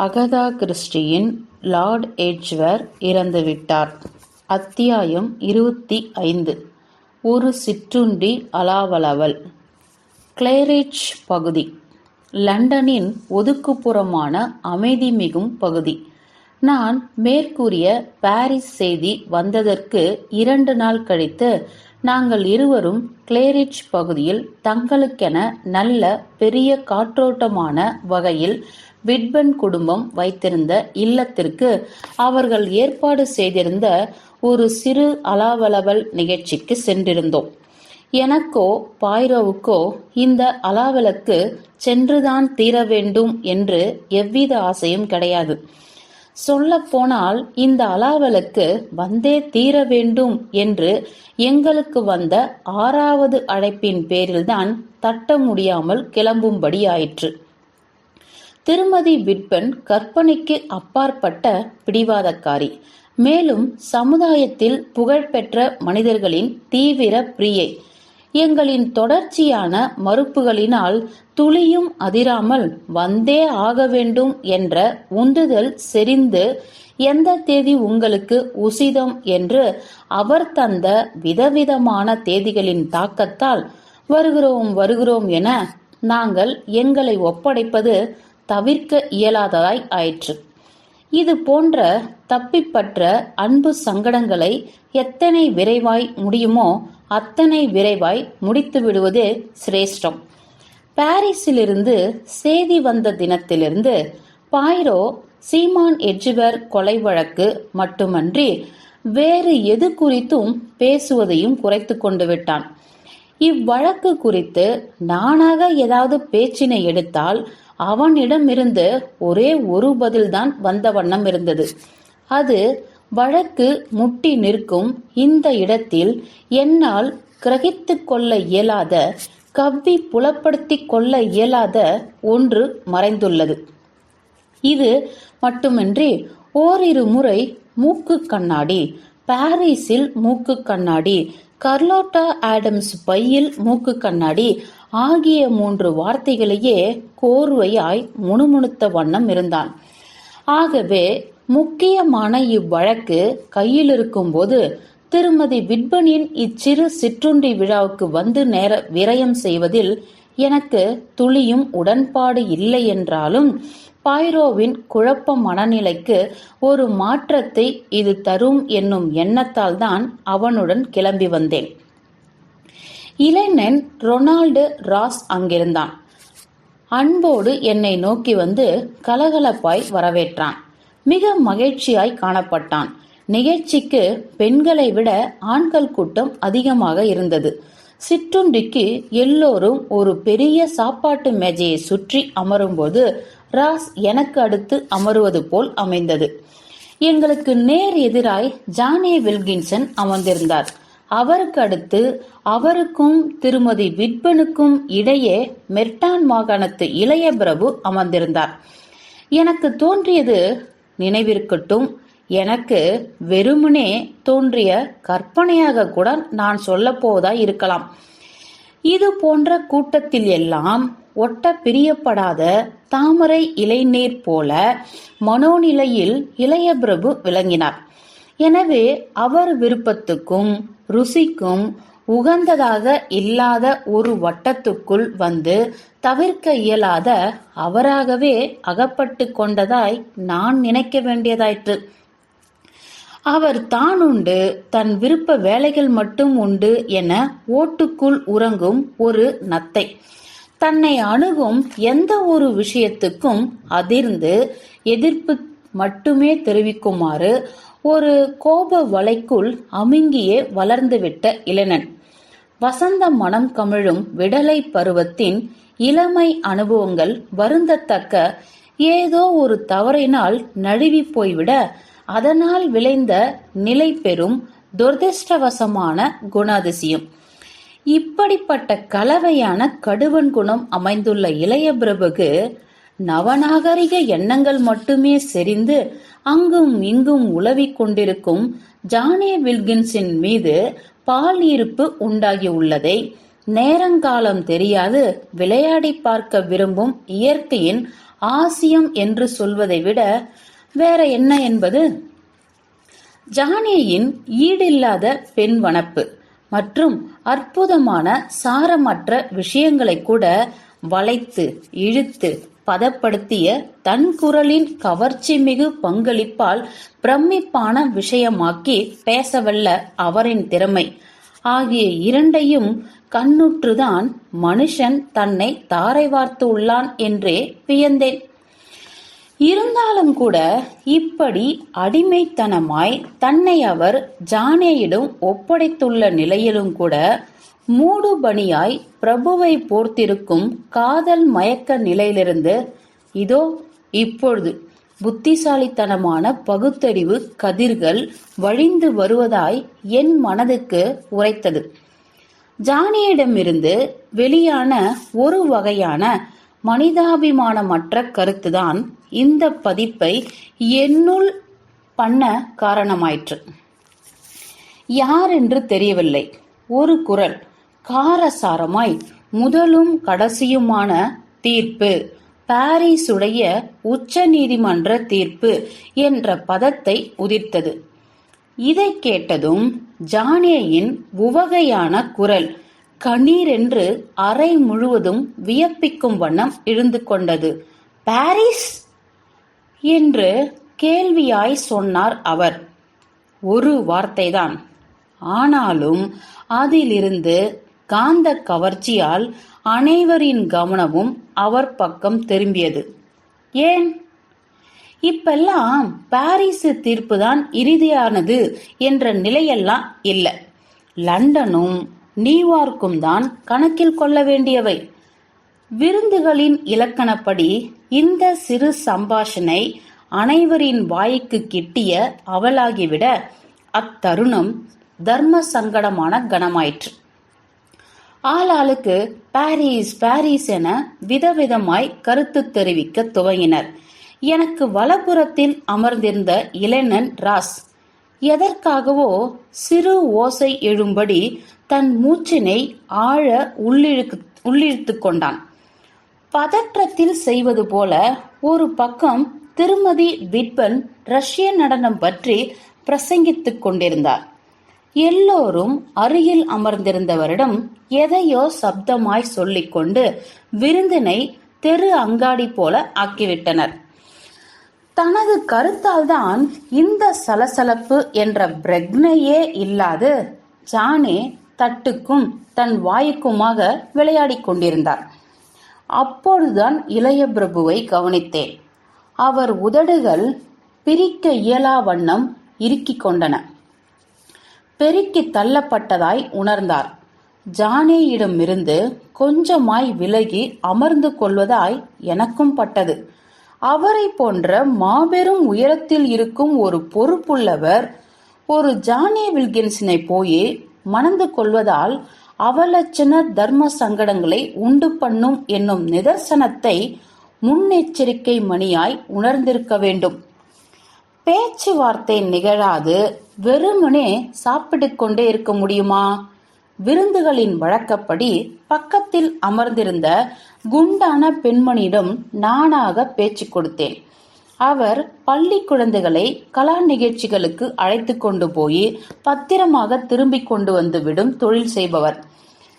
Agatha கிறிஸ்டியின் Lord எட்ஜ்வர் இறந்துவிட்டார். அத்தியாயம் இருபத்தி ஐந்து ஒரு சிற்றுண்டி அலாவலவல் கிளேரிட்ஜ் பகுதி லண்டனின் ஒதுக்குப்புறமான அமைதி மிகும் பகுதி. நான் மேற்கூறிய பாரிஸ் செய்தி வந்ததற்கு இரண்டு நாள் கழித்து நாங்கள் இருவரும் கிளேரிட்ஜ் பகுதியில் தங்களுக்கென நல்ல பெரிய காற்றோட்டமான வகையில் விட்பன் குடும்பம் வைத்திருந்த இல்லத்திற்கு அவர்கள் ஏற்பாடு செய்திருந்த ஒரு சிறு அலாவலவல் நிகழ்ச்சிக்கு சென்றிருந்தோம். எனக்கோ பாய்ரோவுக்கோ இந்த அலாவலுக்கு சென்றுதான் தீர வேண்டும் என்று எவ்வித ஆசையும் கிடையாது. சொல்லப்போனால் இந்த அலாவலுக்கு வந்தே தீர வேண்டும் என்று எங்களுக்கு வந்த ஆறாவது அழைப்பின் பேரில்தான் தட்ட முடியாமல் கிளம்பும்படியாயிற்று. திருமதி விட்பன் கற்பனைக்கு அப்பாற்பட்ட பிடிவாதக்காரி. மேலும் சமுதாயத்தில் புகழ்பெற்ற மனிதர்களின் தீவிர பிரியை. எங்களின் தொடர்ச்சியான மறுப்புகளினால் துளியும் அதிராமல் வந்தே ஆக வேண்டும் என்ற உந்துதல் செறிந்து எந்த தேதி உங்களுக்கு உசிதம் என்று அவர் தந்த விதவிதமான தேதிகளின் தாக்கத்தால் வருகிறோம் வருகிறோம் என நாங்கள் எங்களை ஒப்படைப்பது தவிர்க்க இயலாததாய் ஆயிற்று. இது போன்ற தப்பிப்பற்ற அன்பு சங்கடங்களை எத்தனை விரைவாய் முடியுமோ அத்தனை விரைவாய் முடித்து விடுவது சிரேஷ்டம். பாரிஸிலிருந்து செய்தி வந்த தினத்திலிருந்து பாய்ரோ சீமான் எட்ஜ்வர் கொலை வழக்கு மட்டுமன்றி வேறு எது குறித்தும் பேசுவதையும் குறைத்து கொண்டு விட்டான். இவ்வழக்கு குறித்து நானாக ஏதாவது பேச்சினை எடுத்தால் அவனிடமிருந்து ஒரே ஒரு பதில்தான் வந்த வண்ணம் இருந்தது. அது வழக்கு முட்டி நிற்கும் இந்த இடத்தில் என்னால் கிரகித்து கொள்ள இயலாத கவ்வி புலப்படுத்தி கொள்ள இயலாத ஒன்று மறைந்துள்ளது. இது மட்டுமின்றி ஓரிரு முறை மூக்கு கண்ணாடி பாரிஸில் மூக்கு கண்ணாடி கர்லோட்டா ஆடம்ஸ் பையில் மூக்கு கண்ணாடி ஆகிய மூன்று வார்த்தைகளையே கோர்வையாய் முணுமுணுத்த வண்ணம் இருந்தான். ஆகவே முக்கியமான இவ்வழக்கு கையிலிருக்கும்போது திருமதி விட்பனின் இச்சிறு சிற்றுண்டி விழாவுக்கு வந்து நேர விரயம் செய்வதில் எனக்கு துளியும் உடன்பாடு இல்லையென்றாலும் பாய்ரோவின் குழப்ப மனநிலைக்கு ஒரு மாற்றத்தை இது தரும் என்னும் எண்ணத்தால் தான் அவனுடன் கிளம்பி வந்தேன். இளைஞன் ரொனால்டு ராஸ் அங்கிருந்தான். அன்போடு என்னை நோக்கி வந்து கலகலப்பாய் வரவேற்றான். மிக மகிழ்ச்சியாய் காணப்பட்டான். நிகழ்ச்சிக்கு பெண்களை விட ஆண்கள் கூட்டம் அதிகமாக இருந்தது. சிற்றுண்டிக்கு எல்லோரும் ஒரு பெரிய சாப்பாட்டு மேஜையை சுற்றி அமரும்போது ராஸ் எனக்கு அடுத்து அமருவது போல் அமைந்தது. எங்களுக்கு நேர் எதிராய் ஜானே வில்கின்சன் அமர்ந்திருந்தார். அவருக்கு அடுத்து அவருக்கும் திருமதி விட்பனுக்கும் இடையே மெர்டான் மாகாணத்து இளைய பிரபு அமர்ந்திருந்தார். எனக்கு தோன்றியது நினைவிருக்கட்டும் எனக்கு வெறுமனே தோன்றிய கற்பனையாக கூட நான் சொல்ல இருக்கலாம். இது போன்ற கூட்டத்தில் எல்லாம் ஒட்ட பிரியப்படாத தாமரை இளைநீர் போல மனோநிலையில் இளைய பிரபு விளங்கினார். எனவே அவர் விருப்பத்துக்கும் ருசிக்கும் உகந்ததாக இல்லாத ஒரு வட்டத்துக்குள் வந்து தவிர்க்க இயலாத அவராகவே அகப்பட்டு கொண்டதாய் நான் நினைக்க வேண்டியதாயிற்று. அவர் தான் உண்டு தன் விருப்ப வேலைகள் மட்டும் உண்டு என ஓட்டுக்குள் உறங்கும் ஒரு நத்தை. தன்னை அணுகும் எந்த ஒரு விஷயத்துக்கும் அதிர்ந்து எதிர்ப்பு மட்டுமே தெரிவிக்குமாறு ஒரு கோப வலைக்குள் அமுங்கியே வளர்ந்துவிட்ட இளைஞன். வசந்த மனம் கமிழும் விடலை பருவத்தின் இளமை அனுபவங்கள் வருந்தத்தக்க ஏதோ ஒரு தவறினால் நழுவி போய்விட அதனால் விளைந்த நிலை பெறும் துரதிர்ஷ்டவசமான குணாதிசயம். இப்படிப்பட்ட கலவையான கடுவன் குணம் அமைந்துள்ள இளைய பிரபுக்கு நவநாகரிக எண்ணங்கள் மட்டுமே செறிந்து அங்கும் இங்கும் உலவிக் கொண்டிருக்கும் ஜானே வில்கின்ஸின் மீது பால் ஈர்ப்பு உண்டாகியுள்ளதை நேரங்காலம் தெரியாது விளையாடி பார்க்க விரும்பும் இயற்கையின் ஆசியம் என்று சொல்வதை விட வேற என்ன என்பது? ஜானேயின் ஈடில்லாத பெண் வனப்பு மற்றும் அற்புதமான சாரமற்ற விஷயங்களை கூட வளைத்து இழுத்து பதப்படுத்திய தன் குரலின் கவர்ச்சி மிகு பங்களிப்பால் பிரமிப்பான விஷயமாக்கி பேசவல்ல அவரின் திறமை. ஆகிய இரண்டையும் கண்ணுற்றுதான் மனுஷன் தன்னை தாரை வார்த்து உள்ளான் என்றே வியந்தேன். இருந்தாலும் கூட இப்படி அடிமைத்தனமாய் தன்னை அவர் ஜானேயிடம் ஒப்படைத்துள்ள நிலையிலும் கூட மூடுபனியாய் பிரபுவை போர்த்திருக்கும் காதல் மயக்க நிலையிலிருந்து இதோ இப்பொழுது புத்திசாலித்தனமான பகுத்தறிவு கதிர்கள் வழிந்து வருவதாய் என் மனதுக்கு உரைத்தது. ஜானியிடமிருந்து வெளியான ஒரு வகையான மனிதாபிமானமற்ற கருத்துதான் இந்த பதிப்பை என்னுள் பண்ண காரணமாயிற்று. யார் என்று தெரியவில்லை. ஒரு குரல். காரசாரமாய் முதலும் கடைசியுமான தீர்ப்பு. பாரிசுடைய உச்ச நீதிமன்ற தீர்ப்பு என்ற பதத்தை உதிர்த்தது. இதை கேட்டதும் ஜானேயின் உவகையான குரல் கண்ணீரென்று அறை முழுவதும் வியப்பிக்கும் வண்ணம் இழுந்து கொண்டது. பாரிஸ்? என்று கேள்வியாய் சொன்னார் அவர். ஒரு வார்த்தைதான். ஆனாலும் அதிலிருந்து காந்த கவர்ச்சியால் அனைவரின் கவனமும் அவர் பக்கம் திரும்பியது. ஏன்? இப்பெல்லாம் பாரிஸ் தீர்ப்பு தான் இறுதியானது என்ற நிலையெல்லாம் இல்லை. லண்டனும் நியூயார்க்கும் தான் கணக்கில் கொள்ள வேண்டியவை. விருந்துகளின் இலக்கணப்படி இந்த சிறு சம்பாஷணை அனைவரின் வாய்க்கு கிட்டிய அவளாகிவிட அத்தருணம் தர்ம சங்கடமான கனமாயிற்று ஆளாளுக்கு பாரிஸ் பாரிஸ் என விதவிதமாய் கருத்து தெரிவிக்க துவங்கினர். எனக்கு வலப்புறத்தில் அமர்ந்திருந்த இளைஞன் ராஸ் எதற்காகவோ சிறு ஓசை எழும்படி தன் மூச்சினை ஆழ உள்ளிழுக்கு உள்ளிழுத்து கொண்டான். பதற்றத்தில் செய்வது போல ஒரு பக்கம் திருமதி விட்பன் ரஷ்ய நடனம் பற்றி பிரசங்கித்துக் கொண்டிருந்தார். எல்லோரும் அருகில் அமர்ந்திருந்தவரிடம் எதையோ சப்தமாய் சொல்லிக்கொண்டு விருந்தினை தெரு அங்காடி போல ஆக்கிவிட்டனர். தனது கருத்தால் தான் இந்த சலசலப்பு என்ற பிரக்னையே இல்லாது ஜானே தட்டுக்கும் தன் வாய்க்குமாக விளையாடிக் கொண்டிருந்தார். அப்பொழுதுதான் இளைய பிரபுவை கவனித்தேன். அவர் உதடுகள் பிரிக்க இயலா வண்ணம் இறுக்கிக் கொண்டன. பெருக்கி தள்ளப்பட்டதாய் உணர்ந்தார். ஜானேயிடமிருந்து கொஞ்சமாய் விலகி அமர்ந்து கொள்வதாய் எனக்கும் பட்டது. அவரை போன்ற மாபெரும் உயரத்தில் இருக்கும் ஒரு பொறுப்புள்ளவர் ஒரு ஜானே வில்கின்ஸினை போய் மணந்து கொள்வதால் அவலட்சண தர்ம சங்கடங்களை உண்டு பண்ணும் என்னும் நிதர்சனத்தை முன்னெச்சரிக்கை மணியாய் உணர்ந்திருக்க வேண்டும். பேச்சுவார்த்தை நிகழாது வெறுமனே சாப்பிட்டு கொண்டே இருக்க முடியுமா? விருந்துகளின் வழக்கப்படி பக்கத்தில் அமர்ந்திருந்த குண்டான பெண்மணியிடம் நானாக பேச்சு கொடுத்தேன். அவர் பள்ளி குழந்தைகளை கலா நிகழ்ச்சிகளுக்கு அழைத்து கொண்டு போய் பத்திரமாக திரும்பிக் கொண்டு வந்து விடும் தொழில் செய்பவர்.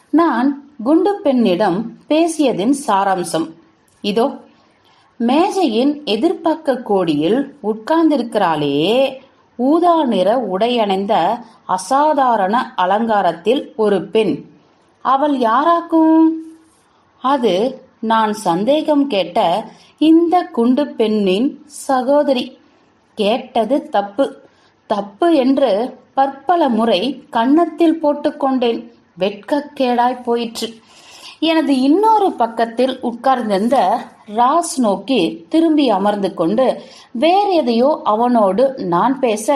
நான் குண்டு பெண்ணிடம் பேசியதின் சாராம்சம். இதோ மேஜையின் எதிர்ப்பக்க கோடியில் உட்கார்ந்திருக்கிறாளே. ஊதா நிற உடையணிந்த அசாதாரண அலங்காரத்தில் ஒரு பெண். அவள் யாராக்கும்? அது நான் சந்தேகம் கேட்ட இந்த குண்டு பெண்ணின் சகோதரி. கேட்டது தப்பு. தப்பு என்று பற்பல முறை கன்னத்தில் போட்டுக்கொண்டேன். வெட்கக்கேடாய் போயிற்று. எனது இன்னொரு பக்கத்தில் உட்கார்ந்திருந்த ராஸ் நோக்கி திரும்பி அமர்ந்து கொண்டு வேற எதையோ அவனோடு நான் பேச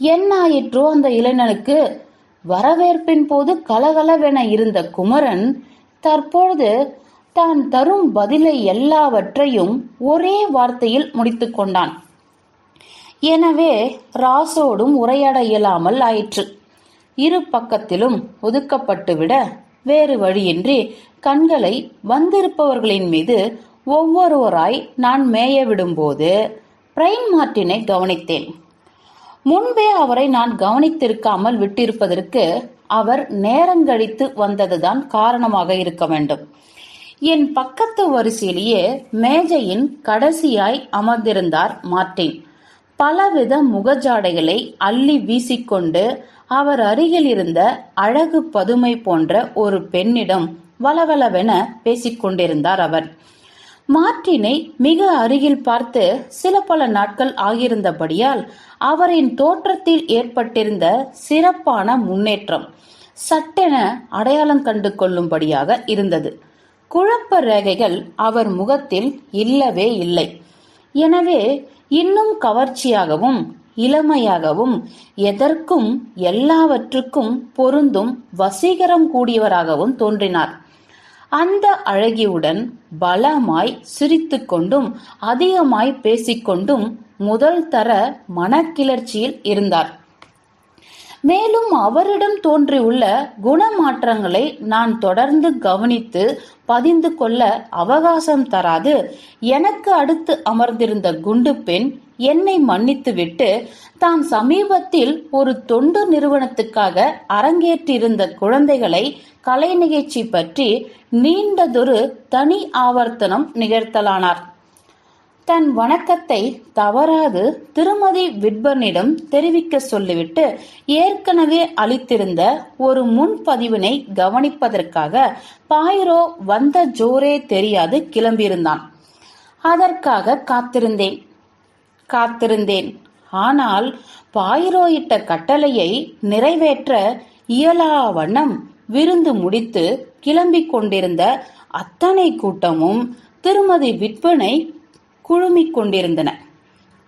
என்னாயிற்றோ அந்த இளைஞனுக்கு வரவேற்பின் போது கலகலவென இருந்த குமரன் தற்பொழுது தான் தரும் பதிலை எல்லாவற்றையும் ஒரே வார்த்தையில் முடித்து கொண்டான். எனவே ராசோடும் உரையாட இயலாமல் ஆயிற்று. இரு பக்கத்திலும் ஒதுக்கப்பட்டுவிட வேறு வழியின்றி கண்களை வந்திருப்பவர்களின் மீது ஒவ்வொருவராய் நான் மேய விடும்போது பிரைன் மார்ட்டினை கவனித்தேன். முன்பே அவரை நான் கவனித்திருக்காமல் விட்டிருப்பதற்கு அவர் நேரங்கழித்து வந்ததுதான் காரணமாக இருக்க வேண்டும். என் பக்கத்து வரிசையிலேயே மேஜையின் கடைசியாய் அமர்ந்திருந்தார் மார்ட்டின் பலவித முகஜாடைகளை அள்ளி வீசிக்கொண்டு அவர் அருகில் இருந்த அழகு பதுமை போன்ற ஒரு பெண்ணிடம் வளவளவென பேசிக்கொண்டிருந்தார் அவர். மார்ட்டினை மிக அருகில் பார்த்து சில பல நாட்கள் ஆகியிருந்தபடியால் அவரின் தோற்றத்தில் ஏற்பட்டிருந்த சிறப்பான முன்னேற்றம் சட்டென அடையாளம் கண்டு கொள்ளும்படியாக இருந்தது. குழப்ப ரேகைகள் அவர் முகத்தில் இல்லவே இல்லை. எனவே இன்னும் கவர்ச்சியாகவும் இளமையாகவும் எதற்கும் எல்லாவற்றுக்கும் பொருந்தும் வசீகரம் கூடியவராகவும் தோன்றினார். அந்த அழகியுடன் பலமாய் சிரித்துக்கொண்டும் அதிகமாய் பேசிக்கொண்டும் முதல் தர மனக்கிளர்ச்சியில் இருந்தார். மேலும் அவரிடம் தோன்றியுள்ள குணமாற்றங்களை நான் தொடர்ந்து கவனித்து பதிந்து கொள்ள அவகாசம் தராது. எனக்கு அடுத்து அமர்ந்திருந்த குண்டு பெண் என்னை மன்னித்துவிட்டு தான் சமீபத்தில் ஒரு தொண்டு நிறுவனத்துக்காக அரங்கேற்றிருந்த குழந்தைகளை கலை நிகழ்ச்சி பற்றி நீண்டதொரு தனி ஆவர்த்தனம் நிகழ்த்தலானார். தன் வணக்கத்தை தவறாது திருமதி விட்பர்னிடம் தெரிவிக்க சொல்லிவிட்டு ஏற்கனவே அளித்திருந்த ஒரு முன்பதிவினை கவனிப்பதற்காக பாயிரோ வந்த ஜோரே தெரியாது கிளம்பியிருந்தான். அதற்காக காத்திருந்தேன். காத்திருந்தேன். ஆனால் பாயிரோயிட்ட கட்டளையை நிறைவேற்ற இயலா வண்ணம் விருந்து முடித்து கிளம்பிக் கொண்டிருந்த அத்தனை கூட்டமும் திருமதி விற்பனை குழுமிக் கொண்டிருந்தன.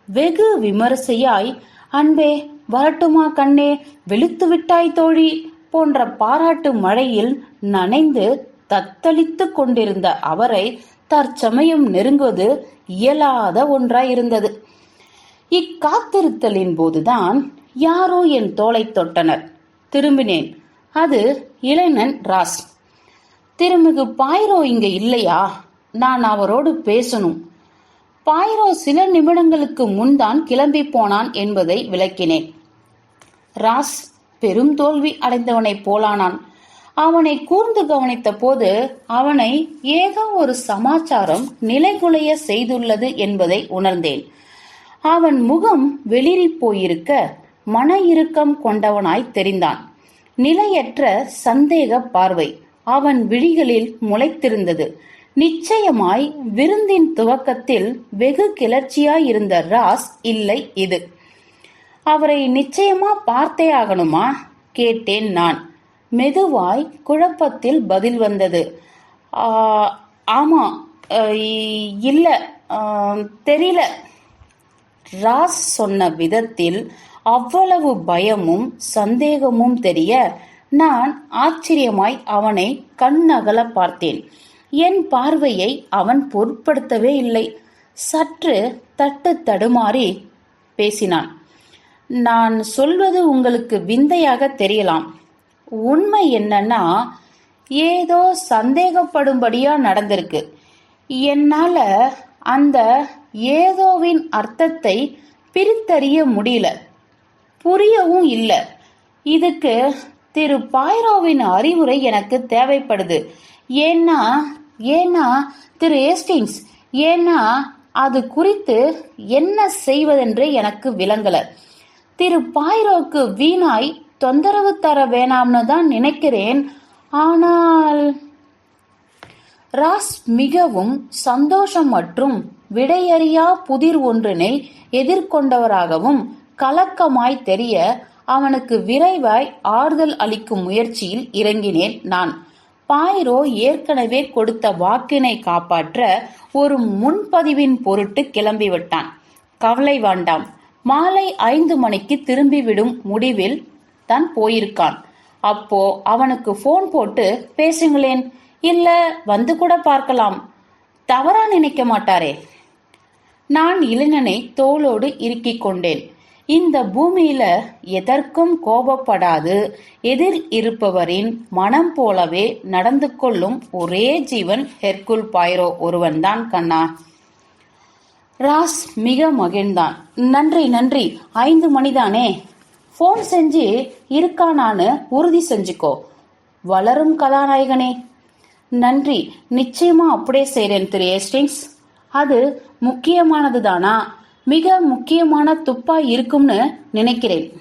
வெகு விமரிசையாய் அன்பே வரட்டுமா கண்ணே வெளுத்து விட்டாய் தோழி போன்ற பாராட்டு மழையில் நனைந்து தத்தளித்துக் கொண்டிருந்த அவரை தற்சமயம் நெருங்குவது இயலாத ஒன்றாயிருந்தது. இக்காத்திருத்தலின் போதுதான் யாரோ என் தோலை தொட்டனர். திரும்பினேன். அது இளைஞன் ராஸ். திருமிகு பாய்ரோ இங்க இல்லையா? நான் அவரோடு பேசணும். பாய்ரோ சில நிமிடங்களுக்கு முன்தான் கிளம்பி போனான் என்பதை விளக்கினேன். ராஸ் பெரும் தோல்வி அடைந்தவனைப் போலானான். அவனை கூர்ந்து கவனித்த போது அவனை ஏதோ ஒரு சமாச்சாரம் நிலைகுலைய செய்துள்ளது என்பதை உணர்ந்தேன். அவன் முகம் வெளிரி போயிருக்க மன இறுக்கம் கொண்டவனாய் தெரிந்தான். நிலையற்ற சந்தேக பார்வை அவன் விழிகளில் முளைத்திருந்தது. நிச்சயமாய் விருந்தின் துவக்கத்தில் வெகு கிளர்ச்சியாய் இருந்த ராஸ் இல்லை இது. அவரை நிச்சயமா பார்த்தே ஆகணுமா? கேட்டேன் நான். மெதுவாய் குழப்பத்தில் பதில் வந்தது. ஆமா இல்ல தெரியல. ராஸ் சொன்ன விதத்தில் அவ்வளவு பயமும் சந்தேகமும் தெரிய நான் ஆச்சரியமாய் அவனை கண்ணகல பார்த்தேன். என் பார்வையை அவன் பொருட்படுத்தவே இல்லை. சற்று தட்டு தடுமாறி பேசினான். நான் சொல்வது உங்களுக்கு விந்தையாக தெரியலாம். உண்மை என்னன்னா ஏதோ சந்தேகப்படும்படியா நடந்திருக்கு. என்னால அந்த ஏதோவின் அர்த்தத்தை பிரித்தறிய முடியல. புரியவும் இல்லை. இதுக்கு திரு பாய்ரோவின் அறிவுரை எனக்கு தேவைப்படுது. ஏன்னா ஏன்னா திரு ஏஸ்டிங்ஸ் ஏன்னா அது குறித்து என்ன செய்வதென்று எனக்கு விளங்கல. திரு பாய்ரோக்கு வீணாய் தொந்தரவு தர வேணாம்னு தான் நினைக்கிறேன். ஆனால் ராஸ் மிகவும் சந்தோஷம் மற்றும் விடையறியா புதிர் ஒன்றினை எதிர்கொண்டவராகவும் கலக்கமாய் தெரிய அவனுக்கு விரைவாய் ஆறுதல் அளிக்கும் முயற்சியில் இறங்கினேன் நான். பாயிரோ ஏற்கனவே கொடுத்த வாக்கினை காப்பாற்ற ஒரு முன்பதிவின் பொருட்டு கிளம்பிவிட்டான். கவலை வேண்டாம். மாலை ஐந்து மணிக்கு திரும்பிவிடும் முடிவில் தான் போயிருக்கான். அப்போ அவனுக்கு போன் போட்டு பேசுங்களேன். இல்ல வந்து கூட பார்க்கலாம். தவறா நினைக்க மாட்டாரே. நான் இளைஞனை தோளோடு இறுக்கிக் கொண்டேன். இந்த பூமியில எதற்கும் கோபப்படாது. எதிர் இருப்பவரின் மனம் போலவே நடந்து கொள்ளும் ஒரே ஜீவன் ஹெர்குல் பாய்ரோ ஒருவன்தான் கண்ணா. ராஸ் மிக மகிழ்ந்தான். நன்றி நன்றி. ஐந்து மணிதானே? ஃபோன் செஞ்சு இருக்கானான்னு உறுதி செஞ்சுக்கோ. வளரும் கதாநாயகனே. நன்றி. நிச்சயமா அப்படியே செய்றேன் திரு ஏஸ்டிங்ஸ் அது முக்கியமானது தானா மிக முக்கியமான துப்பா இருக்கும்னு நினைக்கிறேன்.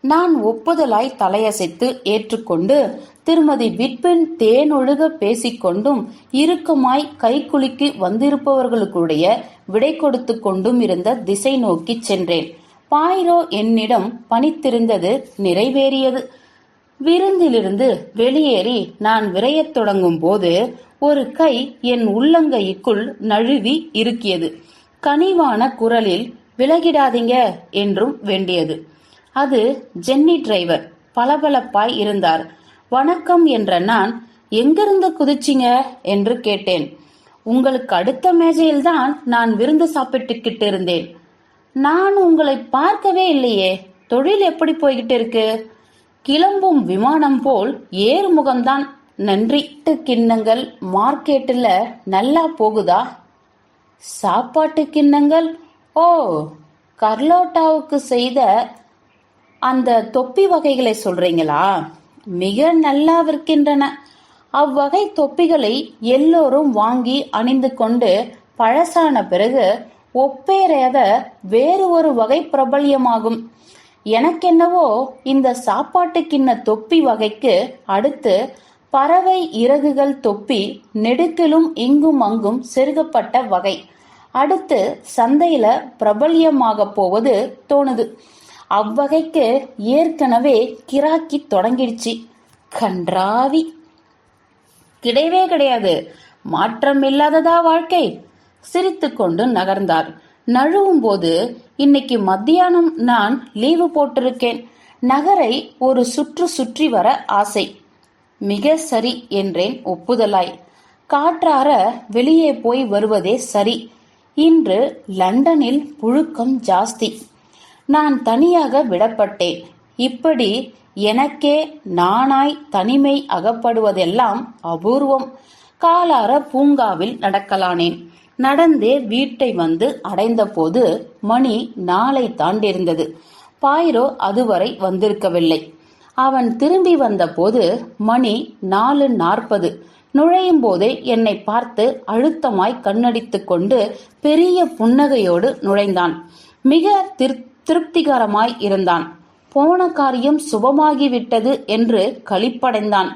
நான் ஒப்புதலாய் தலையசைத்து ஏற்றுக்கொண்டு திருமதி விட்பின் தேனொழுக பேசிக்கொண்டும் இறுக்கமாய் கைக்குலுக்கி வந்திருப்பவர்களுடைய விடை கொடுத்து கொண்டும் இருந்த திசை நோக்கி சென்றேன். பாயிரோ என்னிடம் பணித்திருந்தது நிறைவேறியது. விருந்திலிருந்து வெளியேறி நான் விரையத் தொடங்கும் போது ஒரு கை என் உள்ளங்கைக்குள் நழுவி இருக்கியது கனிவான குரலில் விலகிடாதீங்க என்றும் வேண்டியது. அது ஜென்னி டிரைவர் பளபளப்பாய் இருந்தார். வணக்கம் என்ற நான் எங்கிருந்து குதிச்சிங்க? என்று கேட்டேன். உங்களுக்கு அடுத்த மேஜையில்தான் நான் விருந்து சாப்பிட்டுக்கிட்டு இருந்தேன். நான் உங்களை பார்க்கவே இல்லையே. தொழில் எப்படி போய்கிட்டு இருக்கு? கிளம்பும் விமானம் போல் ஏறுமுகம்தான் நன்றிட்டு கிண்ணங்கள் மார்க்கெட்டில் நல்லா போகுதா? சாப்பாட்டு கிண்ணங்கள் ஓ கர்லோட்டாவுக்கு செய்த அந்த தொப்பி வகைகளை சொல்றீங்களா? மிக நல்லா விற்கின்றன அவ்வகை தொப்பிகளை எல்லோரும் வாங்கி அணிந்து கொண்டு பழசான பிறகு ஒப்பேறாத வேறு ஒரு வகை பிரபல்யமாகும். எனக்கென்னவோ இந்த சாப்பாட்டு கிண்ண தொப்பி வகைக்கு அடுத்து பறவை இறகுகள் தொப்பி நெடுக்கிலும் இங்கும் அங்கும் செருகப்பட்ட வகை. அடுத்து சந்தையில பிரபல்யமாக போவது தோணுது. அவ்வகைக்கு ஏற்கனவே கிராக்கி தொடங்கிடுச்சு. கன்றாவி. கிடையவே கிடையாது. மாற்றம் இல்லாததா வாழ்க்கை சிரித்துக்கொண்டு நகர்ந்தார் நழுவும் போது இன்னைக்கு மத்தியானம் நான் லீவு போட்டிருக்கேன். நகரை ஒரு சுற்று சுற்றி வர ஆசை. மிக சரி என்றேன் ஒப்புதலாய். காற்றார வெளியே போய் வருவதே சரி. இன்று லண்டனில் புழுக்கம் ஜாஸ்தி. நான் தனியாக விடப்பட்டேன். இப்படி எனக்கே நானாய் தனிமை அகப்படுவதெல்லாம் அபூர்வம். காலார பூங்காவில் நடக்கலானேன். நடந்தே வீட்டை வந்து அடைந்தபோது மணி நாளை தாண்டிருந்தது. பாயிரோ அதுவரை வந்திருக்கவில்லை. அவன் திரும்பி வந்தபோது மணி நாலு நாற்பது. நுழையும் போதே என்னை பார்த்து அழுத்தமாய் கண்ணடித்து கொண்டு பெரிய புன்னகையோடு நுழைந்தான். மிக திரு- திருப்திகரமாய் இருந்தான். போன காரியம் சுபமாகிவிட்டது என்று களிப்படைந்தான்.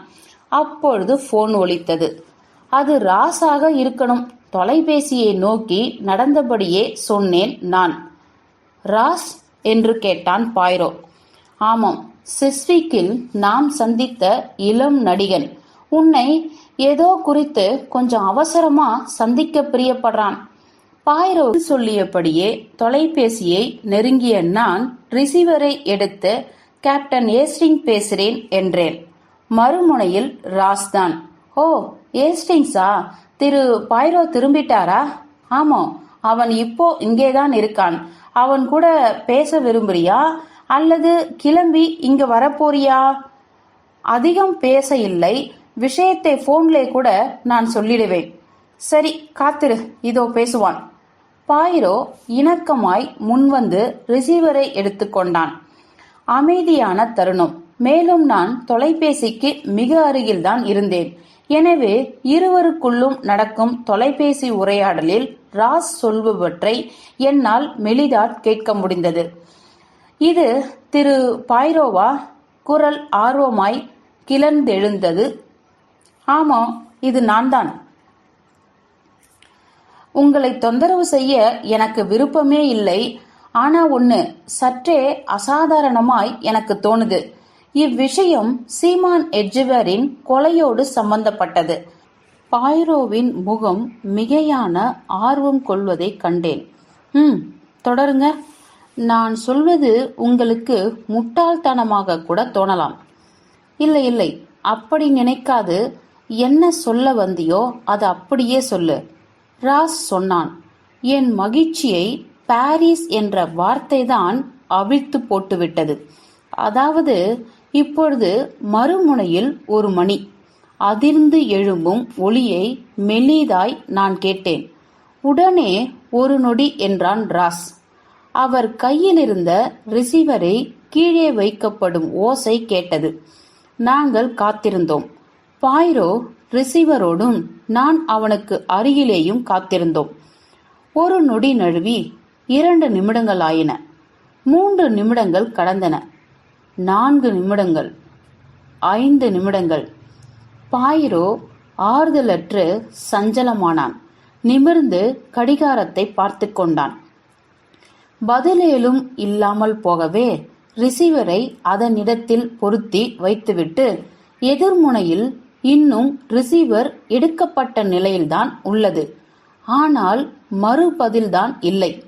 அப்பொழுது போன் ஒலித்தது. அது ராஸாக இருக்கணும். தொலைபேசியை நோக்கி நடந்தபடியே சொன்னேன் நான். ராஸ்? என்று கேட்டான் பாய்ரோ. ஆமாம். சிஸ்விக்கில் நாம் சந்தித்த இளம் நடிகன். உன்னை ஏதோ குறித்து கொஞ்சம் அவசரமா சந்திக்க பிரியப்படுறான். பாய்ரோ சொல்லியபடியே தொலைபேசியை நெருங்கிய நான் ரிசீவரை எடுத்து கேப்டன் ஏஸ்டிங் பேசுறேன் என்றேன். மறுமுனையில் ராஸ்தான் ஓ ஏஸ்டிங்ஸா? திரு பாயிரோ திரும்பிட்டாரா? ஆமாம் அவன் இப்போ இங்கேதான் இருக்கான். அவன் கூட பேச விரும்புறியா? அல்லது கிளம்பி இங்க வரப்போறியா? அதிகம் பேச இல்லை. விஷயத்தை போன்லே கூட நான் சொல்லிடுவேன். சரி காத்திரு. இதோ பேசுவான். பாயிரோ இணக்கமாய் முன்வந்து ரிசீவரை எடுத்துக்கொண்டான். அமைதியான தருணம். மேலும் நான் தொலைபேசிக்கு மிக அருகில்தான் இருந்தேன். எனவே இருவருக்குள்ளும் நடக்கும் தொலைபேசி உரையாடலில் ராஸ் சொல்பவற்றை என்னால் மெலிதாட் கேட்க முடிந்தது. இது திரு பாய்ரோவா குரல் ஆர்வமாய் கிளர்ந்தெழுந்தது. ஆமாம் இது நான்தான். உங்களை தொந்தரவு செய்ய எனக்கு விருப்பமே இல்லை. ஆனா ஒண்ணு சற்றே அசாதாரணமாய் எனக்கு தோணுது. இவ்விஷயம் சீமான் எட்ஜுவரின் கொலையோடு சம்பந்தப்பட்டது. பாய்ரோவின் முகம் மிகையான ஆர்வம் கொள்வதை கண்டேன். ம் தொடருங்க. நான் சொல்வது உங்களுக்கு முட்டாள்தனமாக கூட தோணலாம். இல்லை இல்லை அப்படி நினைக்காது. என்ன சொல்ல வந்தியோ அது அப்படியே சொல்லு. ராஸ் சொன்னான். என் மகிழ்ச்சியை பாரிஸ் என்ற வார்த்தைதான் அவிழ்த்து போட்டுவிட்டது. அதாவது இப்பொழுது மறுமுனையில் ஒரு மணி. அதிர்ந்து எழும்பும் ஒளியை மெல்லிதாய் நான் கேட்டேன். உடனே ஒரு நொடி என்றான் ராஸ். அவர் கையிலிருந்த ரிசீவரை கீழே வைக்கப்படும் ஓசை கேட்டது. நாங்கள் காத்திருந்தோம். பாய்ரோ ரிசீவரோடும் நான் அவனுக்கு அருகிலேயும் காத்திருந்தோம். ஒரு நொடி நழுவி இரண்டு நிமிடங்கள் ஆயின மூன்று நிமிடங்கள் கடந்தன. நான்கு நிமிடங்கள். ஐந்து நிமிடங்கள். பாயிரோ ஆறுதலற்று சஞ்சலமானான். நிமிர்ந்து கடிகாரத்தை பார்த்து கொண்டான். பதிலேலும் இல்லாமல் போகவே ரிசீவரை அதனிடத்தில் பொருத்தி வைத்துவிட்டு எதிர்முனையில் இன்னும் ரிசீவர் எடுக்கப்பட்ட நிலையில்தான் உள்ளது. ஆனால் மறுபதில்தான் இல்லை.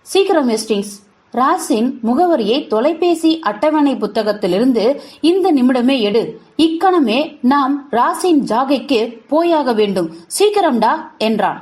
சீக்கிரம் எஸ்டிங்ஸ் ராசின் முகவரியை தொலைபேசி அட்டவணை புத்தகத்திலிருந்து இந்த நிமிடமே எடு. இக்கணமே நாம் ராசின் ஜாகைக்கு போயாக வேண்டும். சீக்கிரம்டா என்றான்.